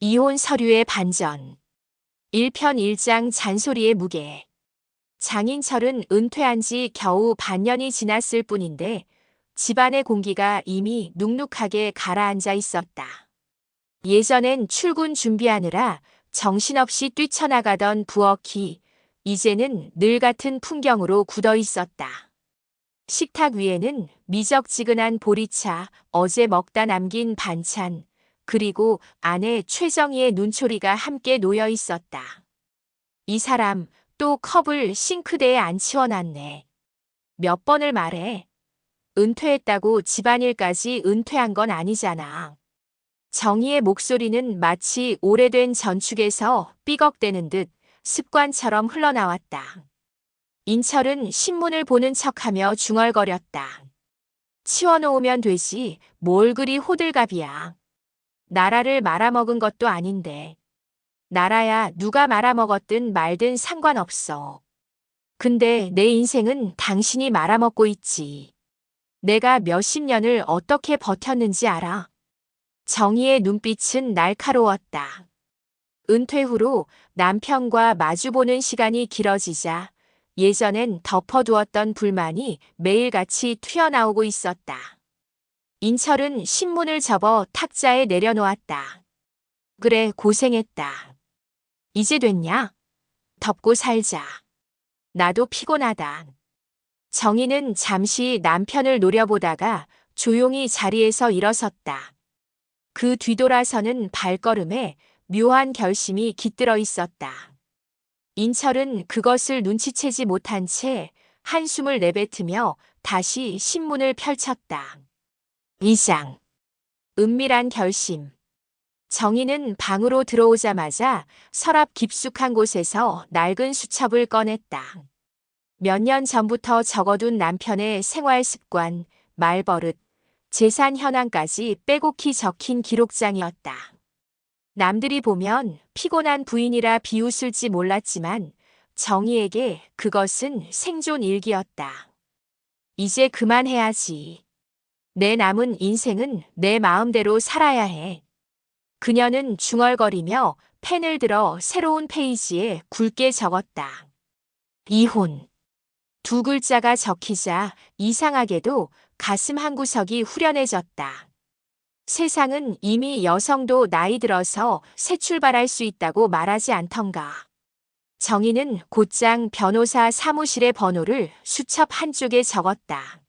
이혼 서류의 반전. 1편 1장 잔소리의 무게. 장인철은 은퇴한 지 겨우 반년이 지났을 뿐인데 집안의 공기가 이미 눅눅하게 가라앉아 있었다. 예전엔 출근 준비하느라 정신없이 뛰쳐나가던 부엌이 이제는 늘 같은 풍경으로 굳어 있었다. 식탁 위에는 미적지근한 보리차, 어제 먹다 남긴 반찬, 그리고 아내 최정희의 눈초리가 함께 놓여 있었다. 이 사람 또 컵을 싱크대에 안 치워놨네. 몇 번을 말해. 은퇴했다고 집안일까지 은퇴한 건 아니잖아. 정희의 목소리는 마치 오래된 전축에서 삐걱대는 듯 습관처럼 흘러나왔다. 인철은 신문을 보는 척하며 중얼거렸다. 치워놓으면 되지, 뭘 그리 호들갑이야. 나라를 말아먹은 것도 아닌데. 나라야 누가 말아먹었든 말든 상관없어. 근데 내 인생은 당신이 말아먹고 있지. 내가 몇십 년을 어떻게 버텼는지 알아. 정희의 눈빛은 날카로웠다. 은퇴 후로 남편과 마주보는 시간이 길어지자 예전엔 덮어두었던 불만이 매일같이 튀어나오고 있었다. 인철은 신문을 접어 탁자에 내려놓았다. 그래, 고생했다. 이제 됐냐? 덮고 살자. 나도 피곤하다. 정희는 잠시 남편을 노려보다가 조용히 자리에서 일어섰다. 그 뒤돌아서는 발걸음에 묘한 결심이 깃들어 있었다. 인철은 그것을 눈치채지 못한 채 한숨을 내뱉으며 다시 신문을 펼쳤다. 이장. 은밀한 결심. 정희는 방으로 들어오자마자 서랍 깊숙한 곳에서 낡은 수첩을 꺼냈다. 몇 년 전부터 적어둔 남편의 생활 습관, 말버릇, 재산 현황까지 빼곡히 적힌 기록장이었다. 남들이 보면 피곤한 부인이라 비웃을지 몰랐지만 정희에게 그것은 생존 일기였다. 이제 그만해야지. 내 남은 인생은 내 마음대로 살아야 해. 그녀는 중얼거리며 펜을 들어 새로운 페이지에 굵게 적었다. 이혼. 두 글자가 적히자 이상하게도 가슴 한 구석이 후련해졌다. 세상은 이미 여성도 나이 들어서 새 출발할 수 있다고 말하지 않던가. 정희는 곧장 변호사 사무실의 번호를 수첩 한쪽에 적었다.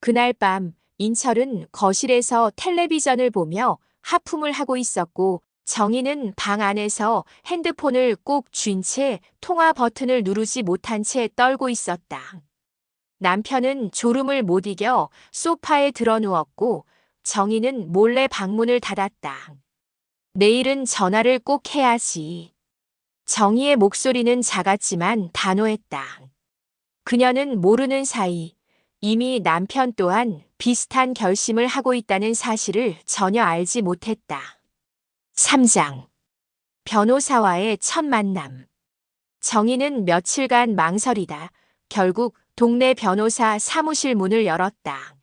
그날 밤 인철은 거실에서 텔레비전을 보며 하품을 하고 있었고 정희는 방 안에서 핸드폰을 꼭 쥔 채 통화 버튼을 누르지 못한 채 떨고 있었다. 남편은 졸음을 못 이겨 소파에 드러누웠고 정희는 몰래 방문을 닫았다. 내일은 전화를 꼭 해야지. 정희의 목소리는 작았지만 단호했다. 그녀는 모르는 사이 이미 남편 또한 비슷한 결심을 하고 있다는 사실을 전혀 알지 못했다. 3장. 변호사와의 첫 만남. 정희는 며칠간 망설이다. 결국 동네 변호사 사무실 문을 열었다.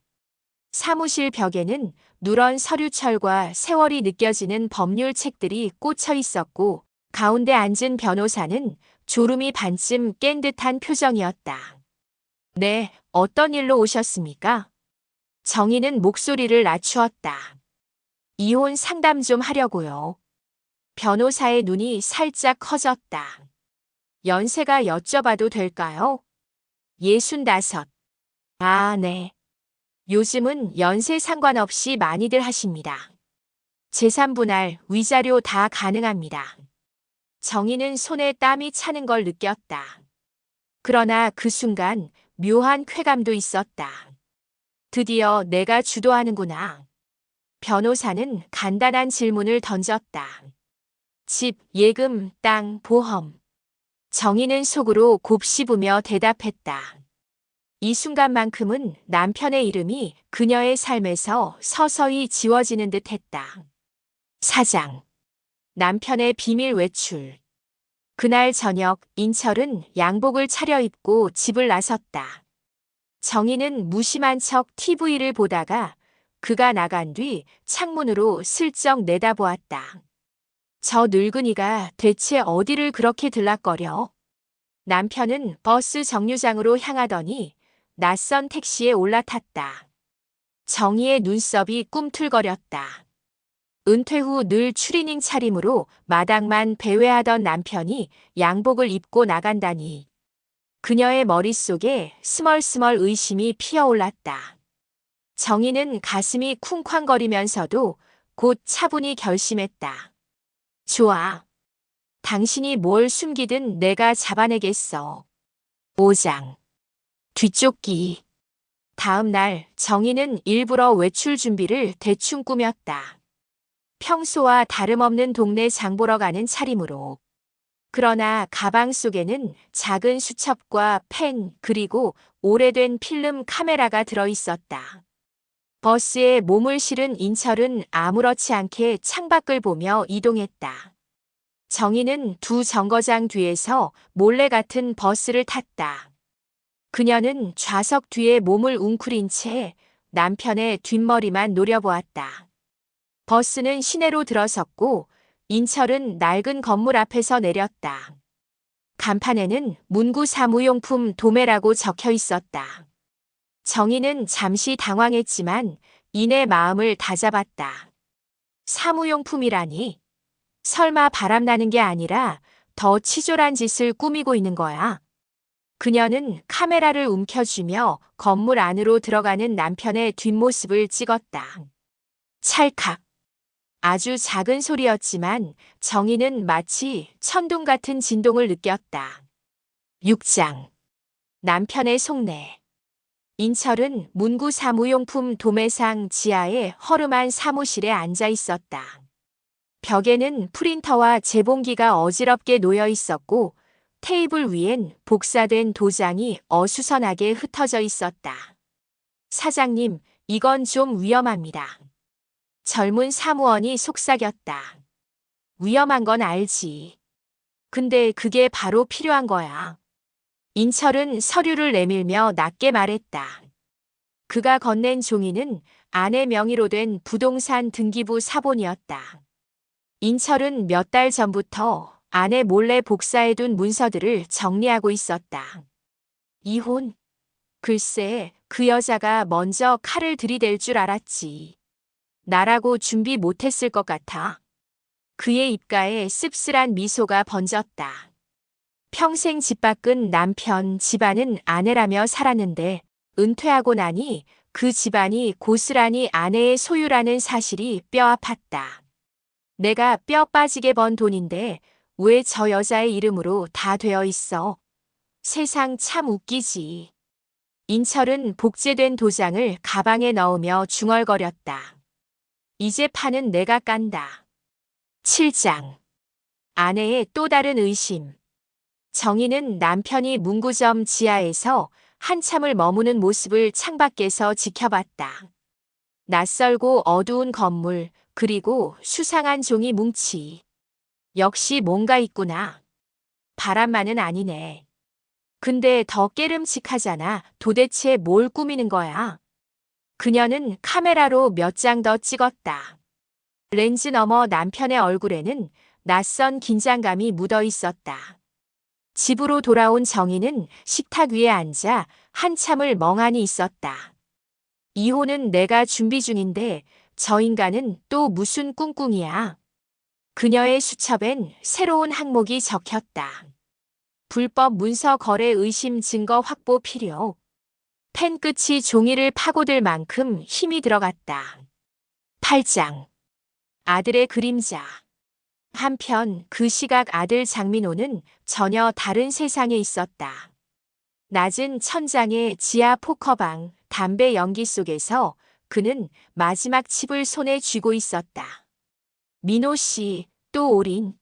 사무실 벽에는 누런 서류철과 세월이 느껴지는 법률 책들이 꽂혀 있었고, 가운데 앉은 변호사는 졸음이 반쯤 깬 듯한 표정이었다. 네, 어떤 일로 오셨습니까? 정희는 목소리를 낮추었다. 이혼 상담 좀 하려고요. 변호사의 눈이 살짝 커졌다. 연세가 여쭤봐도 될까요? 예순다섯. 아, 네. 요즘은 연세 상관없이 많이들 하십니다. 재산분할, 위자료 다 가능합니다. 정희는 손에 땀이 차는 걸 느꼈다. 그러나 그 순간 묘한 쾌감도 있었다. 드디어 내가 주도하는구나. 변호사는 간단한 질문을 던졌다. 집, 예금, 땅, 보험. 정희는 속으로 곱씹으며 대답했다. 이 순간만큼은 남편의 이름이 그녀의 삶에서 서서히 지워지는 듯 했다. 사장. 남편의 비밀 외출. 그날 저녁 인철은 양복을 차려입고 집을 나섰다. 정희는 무심한 척 TV를 보다가 그가 나간 뒤 창문으로 슬쩍 내다보았다. 저 늙은이가 대체 어디를 그렇게 들락거려? 남편은 버스 정류장으로 향하더니 낯선 택시에 올라탔다. 정희의 눈썹이 꿈틀거렸다. 은퇴 후 늘 추리닝 차림으로 마당만 배회하던 남편이 양복을 입고 나간다니. 그녀의 머릿속에 스멀스멀 의심이 피어올랐다. 정희는 가슴이 쿵쾅거리면서도 곧 차분히 결심했다. 좋아. 당신이 뭘 숨기든 내가 잡아내겠어. 5장. 뒷쫓기. 다음 날 정희는 일부러 외출 준비를 대충 꾸몄다. 평소와 다름없는 동네 장 보러 가는 차림으로. 그러나 가방 속에는 작은 수첩과 펜 그리고 오래된 필름 카메라가 들어 있었다. 버스에 몸을 실은 인철은 아무렇지 않게 창밖을 보며 이동했다. 정희는 두 정거장 뒤에서 몰래 같은 버스를 탔다. 그녀는 좌석 뒤에 몸을 웅크린 채 남편의 뒷머리만 노려보았다. 버스는 시내로 들어섰고 인철은 낡은 건물 앞에서 내렸다. 간판에는 문구 사무용품 도매라고 적혀 있었다. 정희는 잠시 당황했지만 이내 마음을 다잡았다. 사무용품이라니? 설마 바람나는 게 아니라 더 치졸한 짓을 꾸미고 있는 거야. 그녀는 카메라를 움켜쥐며 건물 안으로 들어가는 남편의 뒷모습을 찍었다. 찰칵. 아주 작은 소리였지만 정희는 마치 천둥 같은 진동을 느꼈다. 6장. 남편의 속내. 인철은 문구 사무용품 도매상 지하의 허름한 사무실에 앉아 있었다. 벽에는 프린터와 재봉기가 어지럽게 놓여 있었고 테이블 위엔 복사된 도장이 어수선하게 흩어져 있었다. 사장님, 이건 좀 위험합니다. 젊은 사무원이 속삭였다. 위험한 건 알지. 근데 그게 바로 필요한 거야. 인철은 서류를 내밀며 낮게 말했다. 그가 건넨 종이는 아내 명의로 된 부동산 등기부 사본이었다. 인철은 몇 달 전부터 아내 몰래 복사해둔 문서들을 정리하고 있었다. 이혼? 글쎄, 그 여자가 먼저 칼을 들이댈 줄 알았지. 나라고 준비 못했을 것 같아. 그의 입가에 씁쓸한 미소가 번졌다. 평생 집 밖은 남편, 집안은 아내라며 살았는데 은퇴하고 나니 그 집안이 고스란히 아내의 소유라는 사실이 뼈 아팠다. 내가 뼈 빠지게 번 돈인데 왜 저 여자의 이름으로 다 되어 있어? 세상 참 웃기지. 인철은 복제된 도장을 가방에 넣으며 중얼거렸다. 이제 판은 내가 깐다. 7장. 아내의 또 다른 의심. 정희는 남편이 문구점 지하에서 한참을 머무는 모습을 창밖에서 지켜봤다. 낯설고 어두운 건물, 그리고 수상한 종이 뭉치. 역시 뭔가 있구나. 바람만은 아니네. 근데 더 깨름칙하잖아. 도대체 뭘 꾸미는 거야? 그녀는 카메라로 몇 장 더 찍었다. 렌즈 너머 남편의 얼굴에는 낯선 긴장감이 묻어 있었다. 집으로 돌아온 정희는 식탁 위에 앉아 한참을 멍하니 있었다. 이혼은 내가 준비 중인데 저 인간은 또 무슨 꿍꿍이야. 그녀의 수첩엔 새로운 항목이 적혔다. 불법 문서 거래 의심 증거 확보 필요. 펜 끝이 종이를 파고들 만큼 힘이 들어갔다. 8장. 아들의 그림자. 한편 그 시각 아들 장민호는 전혀 다른 세상에 있었다. 낮은 천장의 지하 포커방, 담배 연기 속에서 그는 마지막 칩을 손에 쥐고 있었다. 민호 씨, 또 올인.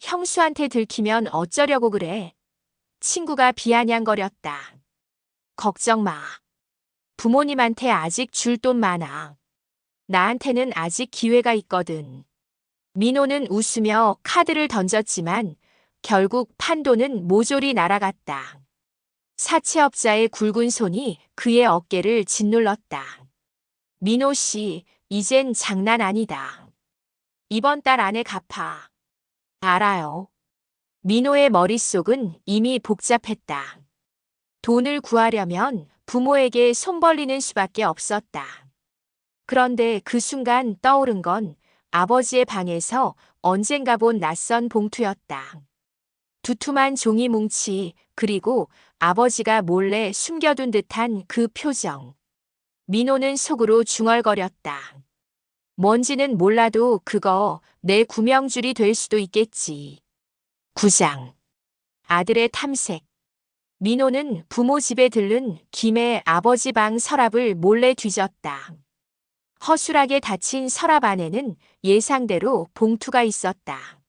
형수한테 들키면 어쩌려고 그래. 친구가 비아냥거렸다. 걱정 마. 부모님한테 아직 줄 돈 많아. 나한테는 아직 기회가 있거든. 민호는 웃으며 카드를 던졌지만 결국 판도는 모조리 날아갔다. 사채업자의 굵은 손이 그의 어깨를 짓눌렀다. 민호 씨, 이젠 장난 아니다. 이번 달 안에 갚아. 알아요. 민호의 머릿속은 이미 복잡했다. 돈을 구하려면 부모에게 손 벌리는 수밖에 없었다. 그런데 그 순간 떠오른 건 아버지의 방에서 언젠가 본 낯선 봉투였다. 두툼한 종이 뭉치, 그리고 아버지가 몰래 숨겨둔 듯한 그 표정. 민호는 속으로 중얼거렸다. 뭔지는 몰라도 그거 내 구명줄이 될 수도 있겠지. 9장. 아들의 탐색. 민호는 부모 집에 들른 김의 아버지 방 서랍을 몰래 뒤졌다. 허술하게 닫힌 서랍 안에는 예상대로 봉투가 있었다.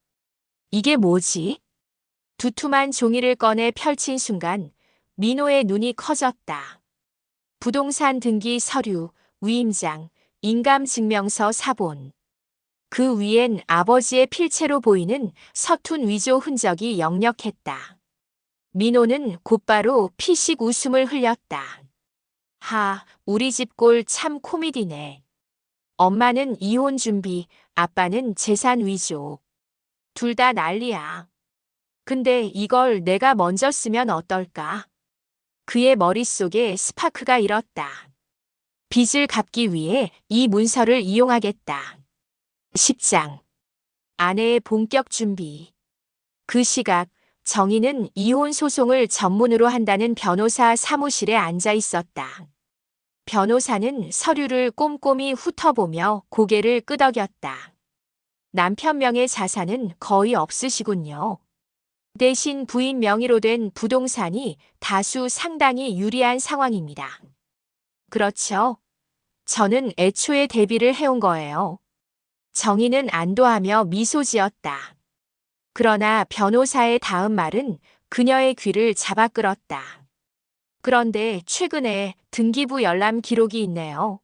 이게 뭐지? 두툼한 종이를 꺼내 펼친 순간 민호의 눈이 커졌다. 부동산 등기 서류, 위임장, 인감증명서 사본. 그 위엔 아버지의 필체로 보이는 서툰 위조 흔적이 역력했다. 민호는 곧바로 피식 웃음을 흘렸다. 하, 우리 집꼴참 코미디네. 엄마는 이혼 준비, 아빠는 재산 위조. 둘 다 난리야. 근데 이걸 내가 먼저 쓰면 어떨까? 그의 머릿속에 스파크가 일었다. 빚을 갚기 위해 이 문서를 이용하겠다. 10장. 아내의 본격 준비. 그 시각, 정희는 이혼 소송을 전문으로 한다는 변호사 사무실에 앉아 있었다. 변호사는 서류를 꼼꼼히 훑어보며 고개를 끄덕였다. 남편 명의 자산은 거의 없으시군요. 대신 부인 명의로 된 부동산이 다수 상당히 유리한 상황입니다. 그렇죠. 저는 애초에 대비를 해온 거예요. 정희는 안도하며 미소 지었다. 그러나 변호사의 다음 말은 그녀의 귀를 잡아 끌었다. 그런데 최근에 등기부 열람 기록이 있네요.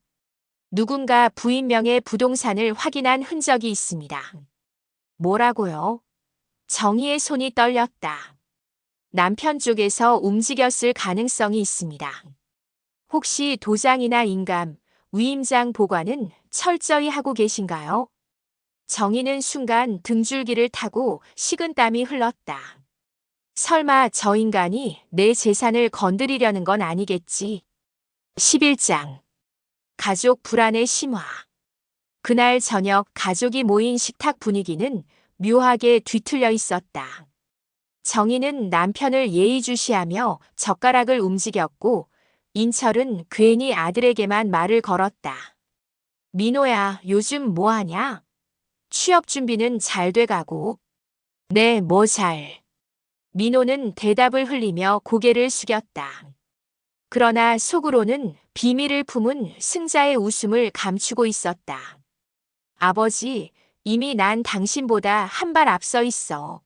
누군가 부인명의 부동산을 확인한 흔적이 있습니다. 뭐라고요? 정희의 손이 떨렸다. 남편 쪽에서 움직였을 가능성이 있습니다. 혹시 도장이나 인감, 위임장 보관은 철저히 하고 계신가요? 정희는 순간 등줄기를 타고 식은 땀이 흘렀다. 설마 저 인간이 내 재산을 건드리려는 건 아니겠지. 11장. 가족 불안의 심화. 그날 저녁 가족이 모인 식탁 분위기는 묘하게 뒤틀려 있었다. 정희는 남편을 예의주시하며 젓가락을 움직였고 인철은 괜히 아들에게만 말을 걸었다. 민호야, 요즘 뭐 하냐? 취업 준비는 잘 돼가고. 네, 뭐 잘. 민호는 대답을 흘리며 고개를 숙였다. 그러나 속으로는 비밀을 품은 승자의 웃음을 감추고 있었다. 아버지, 이미 난 당신보다 한 발 앞서 있어.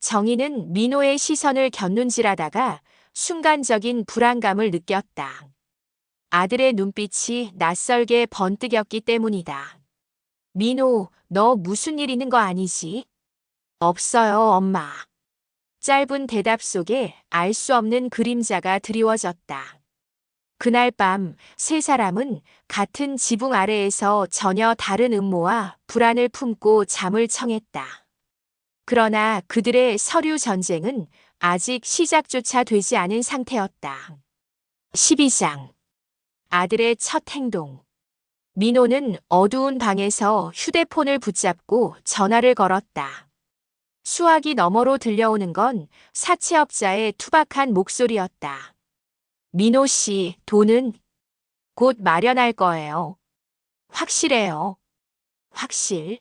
정희는 민호의 시선을 곁눈질하다가 순간적인 불안감을 느꼈다. 아들의 눈빛이 낯설게 번뜩였기 때문이다. 민호, 너 무슨 일 있는 거 아니지? 없어요, 엄마. 짧은 대답 속에 알 수 없는 그림자가 드리워졌다. 그날 밤 세 사람은 같은 지붕 아래에서 전혀 다른 음모와 불안을 품고 잠을 청했다. 그러나 그들의 서류 전쟁은 아직 시작조차 되지 않은 상태였다. 12장. 아들의 첫 행동. 민호는 어두운 방에서 휴대폰을 붙잡고 전화를 걸었다. 수화기 너머로 들려오는 건 사채업자의 투박한 목소리였다. 민호 씨, 돈은 곧 마련할 거예요. 확실해요. 확실.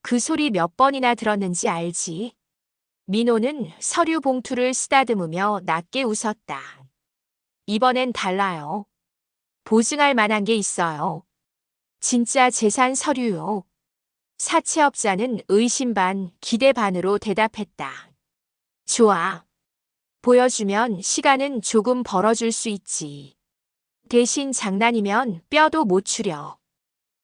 그 소리 몇 번이나 들었는지 알지? 민호는 서류 봉투를 쓰다듬으며 낮게 웃었다. 이번엔 달라요. 보증할 만한 게 있어요. 진짜 재산 서류요. 사채업자는 의심 반, 기대 반으로 대답했다. 좋아. 보여주면 시간은 조금 벌어줄 수 있지. 대신 장난이면 뼈도 못 추려.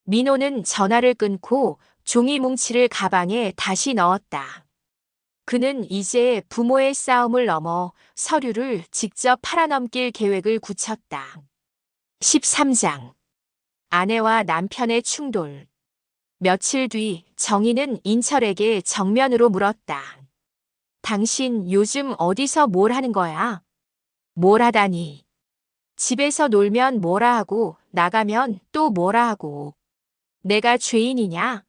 민호는 전화를 끊고 종이 뭉치를 가방에 다시 넣었다. 그는 이제 부모의 싸움을 넘어 서류를 직접 팔아넘길 계획을 굳혔다. 13장. 아내와 남편의 충돌. 며칠 뒤 정희는 인철에게 정면으로 물었다. 당신 요즘 어디서 뭘 하는 거야? 뭘 하다니? 집에서 놀면 뭐라 하고 나가면 또 뭐라 하고. 내가 죄인이냐?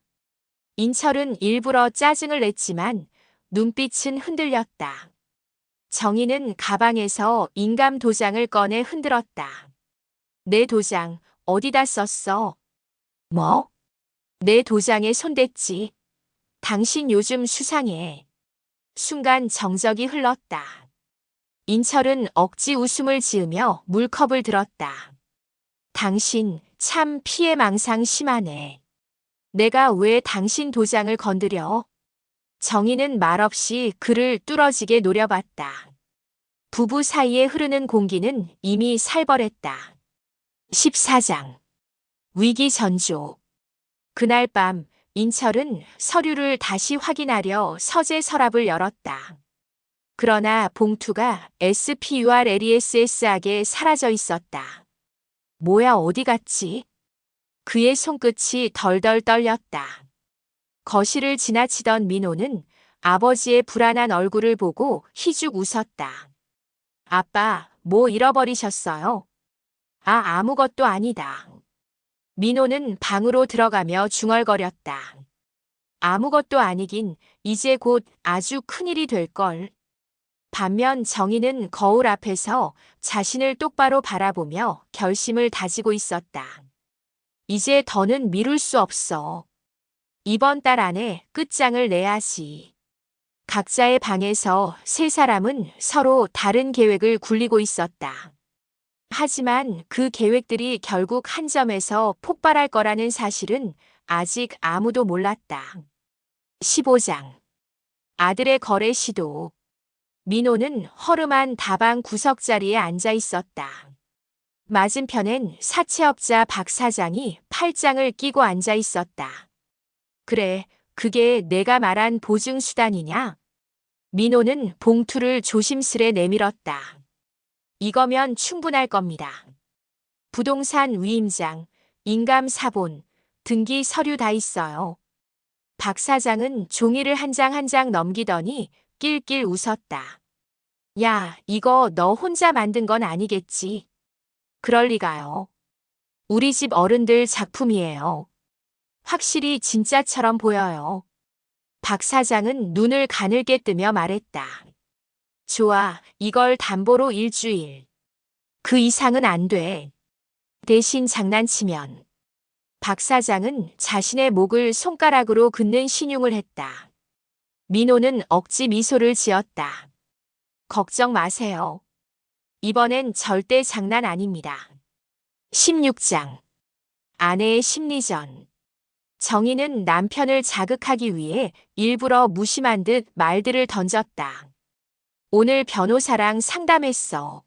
인철은 일부러 짜증을 냈지만 눈빛은 흔들렸다. 정희는 가방에서 인감 도장을 꺼내 흔들었다. 내 도장 어디다 썼어? 뭐? 내 도장에 손댔지. 당신 요즘 수상해. 순간 정적이 흘렀다. 인철은 억지 웃음을 지으며 물컵을 들었다. 당신 참 피해망상 심하네. 내가 왜 당신 도장을 건드려? 정희는 말없이 그를 뚫어지게 노려봤다. 부부 사이에 흐르는 공기는 이미 살벌했다. 14장 위기 전조 그날 밤 인철은 서류를 다시 확인하려 서재 서랍을 열었다. 그러나 봉투가 SPURLESS하게 사라져 있었다. 뭐야 어디 갔지? 그의 손끝이 덜덜 떨렸다. 거실을 지나치던 민호는 아버지의 불안한 얼굴을 보고 희죽 웃었다. 아빠, 뭐 잃어버리셨어요? 아, 아무것도 아니다. 민호는 방으로 들어가며 중얼거렸다. 아무것도 아니긴 이제 곧 아주 큰일이 될걸. 반면 정희는 거울 앞에서 자신을 똑바로 바라보며 결심을 다지고 있었다. 이제 더는 미룰 수 없어. 이번 달 안에 끝장을 내야지. 각자의 방에서 세 사람은 서로 다른 계획을 굴리고 있었다. 하지만 그 계획들이 결국 한 점에서 폭발할 거라는 사실은 아직 아무도 몰랐다. 15장 아들의 거래 시도 민호는 허름한 다방 구석 자리에 앉아 있었다. 맞은편엔 사채업자 박 사장이 팔짱을 끼고 앉아 있었다. 그래, 그게 내가 말한 보증수단이냐? 민호는 봉투를 조심스레 내밀었다. 이거면 충분할 겁니다. 부동산 위임장, 인감 사본, 등기 서류 다 있어요. 박 사장은 종이를 한 장 한 장 넘기더니 낄낄 웃었다. 야, 이거 너 혼자 만든 건 아니겠지? 그럴 리가요. 우리 집 어른들 작품이에요. 확실히 진짜처럼 보여요. 박 사장은 눈을 가늘게 뜨며 말했다. 좋아, 이걸 담보로 일주일. 그 이상은 안 돼. 대신 장난치면. 박 사장은 자신의 목을 손가락으로 긋는 신용을 했다. 민호는 억지 미소를 지었다. 걱정 마세요. 이번엔 절대 장난 아닙니다. 16장 아내의 심리전 정희는 남편을 자극하기 위해 일부러 무심한 듯 말들을 던졌다. 오늘 변호사랑 상담했어.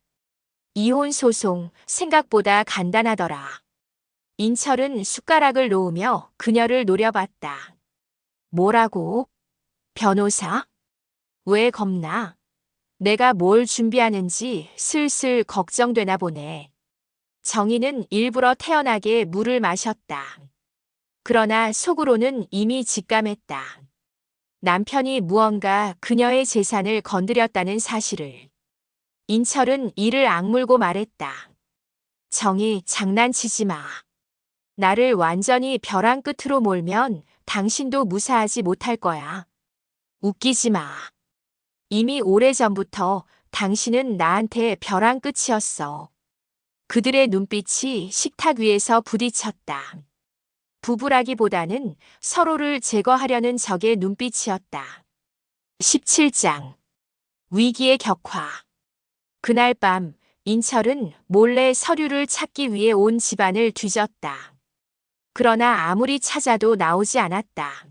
이혼 소송 생각보다 간단하더라. 인철은 숟가락을 놓으며 그녀를 노려봤다. 뭐라고? 변호사? 왜 겁나? 내가 뭘 준비하는지 슬슬 걱정되나 보네. 정희는 일부러 태연하게 물을 마셨다. 그러나 속으로는 이미 직감했다. 남편이 무언가 그녀의 재산을 건드렸다는 사실을. 인철은 이를 악물고 말했다. 정희 장난치지 마. 나를 완전히 벼랑 끝으로 몰면 당신도 무사하지 못할 거야. 웃기지 마. 이미 오래전부터 당신은 나한테 벼랑 끝이었어. 그들의 눈빛이 식탁 위에서 부딪혔다. 부부라기보다는 서로를 제거하려는 적의 눈빛이었다. 17장 위기의 격화 그날 밤 인철은 몰래 서류를 찾기 위해 온 집안을 뒤졌다. 그러나 아무리 찾아도 나오지 않았다.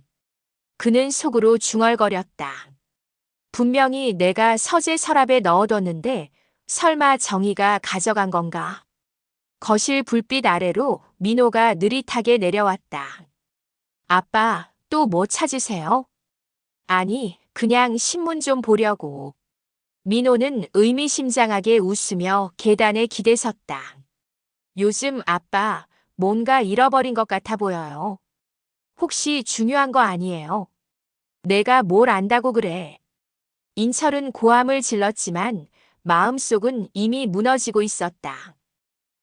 그는 속으로 중얼거렸다. 분명히 내가 서재 서랍에 넣어뒀는데 설마 정희가 가져간 건가? 거실 불빛 아래로 민호가 느릿하게 내려왔다. 아빠, 또 뭐 찾으세요? 아니, 그냥 신문 좀 보려고. 민호는 의미심장하게 웃으며 계단에 기대 섰다. 요즘 아빠, 뭔가 잃어버린 것 같아 보여요. 혹시 중요한 거 아니에요? 내가 뭘 안다고 그래. 인철은 고함을 질렀지만 마음속은 이미 무너지고 있었다.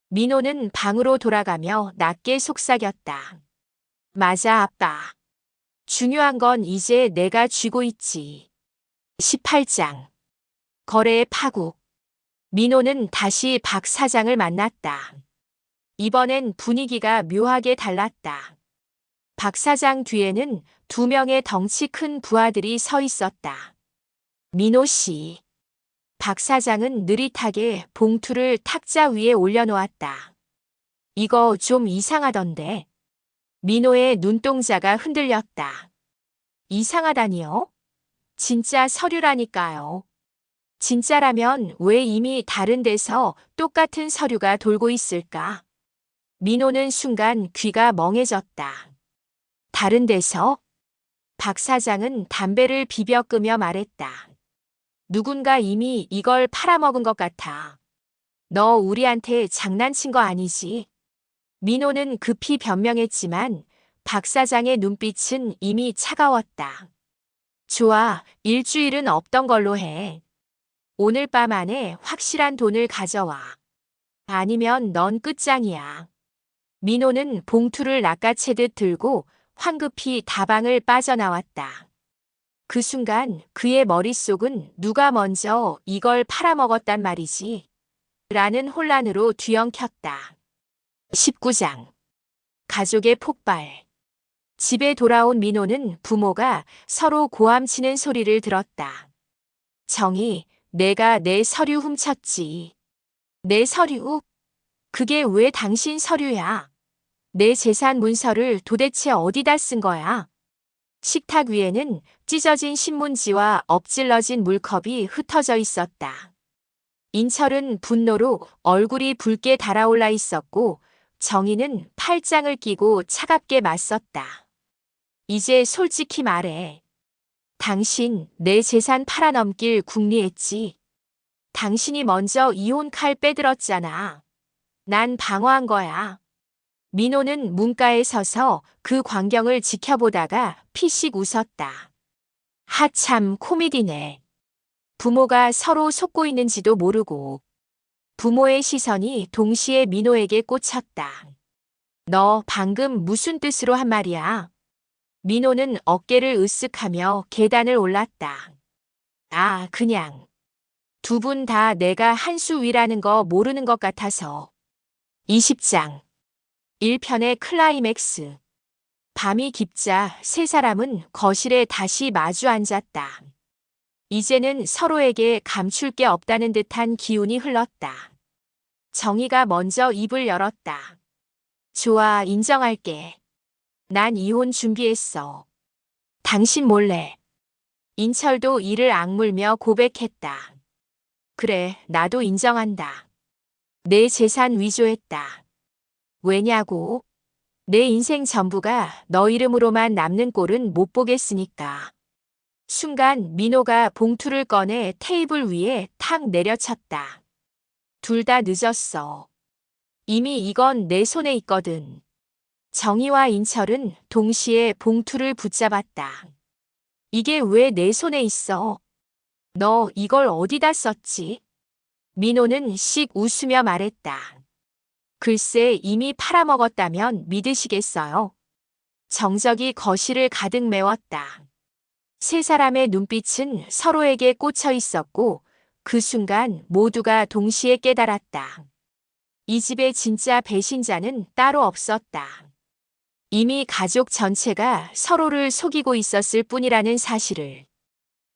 민호는 방으로 돌아가며 낮게 속삭였다. 맞아, 아빠. 중요한 건 이제 내가 쥐고 있지. 18장. 거래의 파국. 민호는 다시 박 사장을 만났다. 이번엔 분위기가 묘하게 달랐다. 박 사장 뒤에는 두 명의 덩치 큰 부하들이 서 있었다. 민호 씨. 박 사장은 느릿하게 봉투를 탁자 위에 올려놓았다. 이거 좀 이상하던데. 민호의 눈동자가 흔들렸다. 이상하다니요? 진짜 서류라니까요. 진짜라면 왜 이미 다른 데서 똑같은 서류가 돌고 있을까? 민호는 순간 귀가 멍해졌다. 다른 데서? 박 사장은 담배를 비벼 끄며 말했다. 누군가 이미 이걸 팔아먹은 것 같아. 너 우리한테 장난친 거 아니지? 민호는 급히 변명했지만 박 사장의 눈빛은 이미 차가웠다. 좋아, 일주일은 없던 걸로 해. 오늘 밤 안에 확실한 돈을 가져와. 아니면 넌 끝장이야. 민호는 봉투를 낚아채듯 들고 황급히 다방을 빠져나왔다. 그 순간 그의 머릿속은 누가 먼저 이걸 팔아먹었단 말이지. 라는 혼란으로 뒤엉켰다. 19장. 가족의 폭발. 집에 돌아온 민호는 부모가 서로 고함치는 소리를 들었다. 정희, 내가 내 서류 훔쳤지. 내 서류? 그게 왜 당신 서류야? 내 재산 문서를 도대체 어디다 쓴 거야? 식탁 위에는 찢어진 신문지와 엎질러진 물컵이 흩어져 있었다. 인철은 분노로 얼굴이 붉게 달아올라 있었고 정희는 팔짱을 끼고 차갑게 맞섰다. 이제 솔직히 말해. 당신 내 재산 팔아넘길 궁리했지. 당신이 먼저 이혼 칼 빼들었잖아. 난 방어한 거야. 민호는 문가에 서서 그 광경을 지켜보다가 피식 웃었다. 하참 코미디네. 부모가 서로 속고 있는지도 모르고 부모의 시선이 동시에 민호에게 꽂혔다. 너 방금 무슨 뜻으로 한 말이야? 민호는 어깨를 으쓱하며 계단을 올랐다. 아, 그냥. 두 분 다 내가 한 수 위라는 거 모르는 것 같아서. 20장. 1편의 클라이맥스. 밤이 깊자 세 사람은 거실에 다시 마주 앉았다. 이제는 서로에게 감출 게 없다는 듯한 기운이 흘렀다. 정희가 먼저 입을 열었다. 좋아, 인정할게. 난 이혼 준비했어. 당신 몰래. 인철도 이를 악물며 고백했다. 그래, 나도 인정한다. 내 재산 위조했다. 왜냐고? 내 인생 전부가 너 이름으로만 남는 꼴은 못 보겠으니까. 순간 민호가 봉투를 꺼내 테이블 위에 탁 내려쳤다. 둘 다 늦었어. 이미 이건 내 손에 있거든. 정희와 인철은 동시에 봉투를 붙잡았다. 이게 왜 내 손에 있어? 너 이걸 어디다 썼지? 민호는 씩 웃으며 말했다. 글쎄 이미 팔아먹었다면 믿으시겠어요? 정적이 거실을 가득 메웠다. 세 사람의 눈빛은 서로에게 꽂혀 있었고 그 순간 모두가 동시에 깨달았다. 이 집의 진짜 배신자는 따로 없었다. 이미 가족 전체가 서로를 속이고 있었을 뿐이라는 사실을.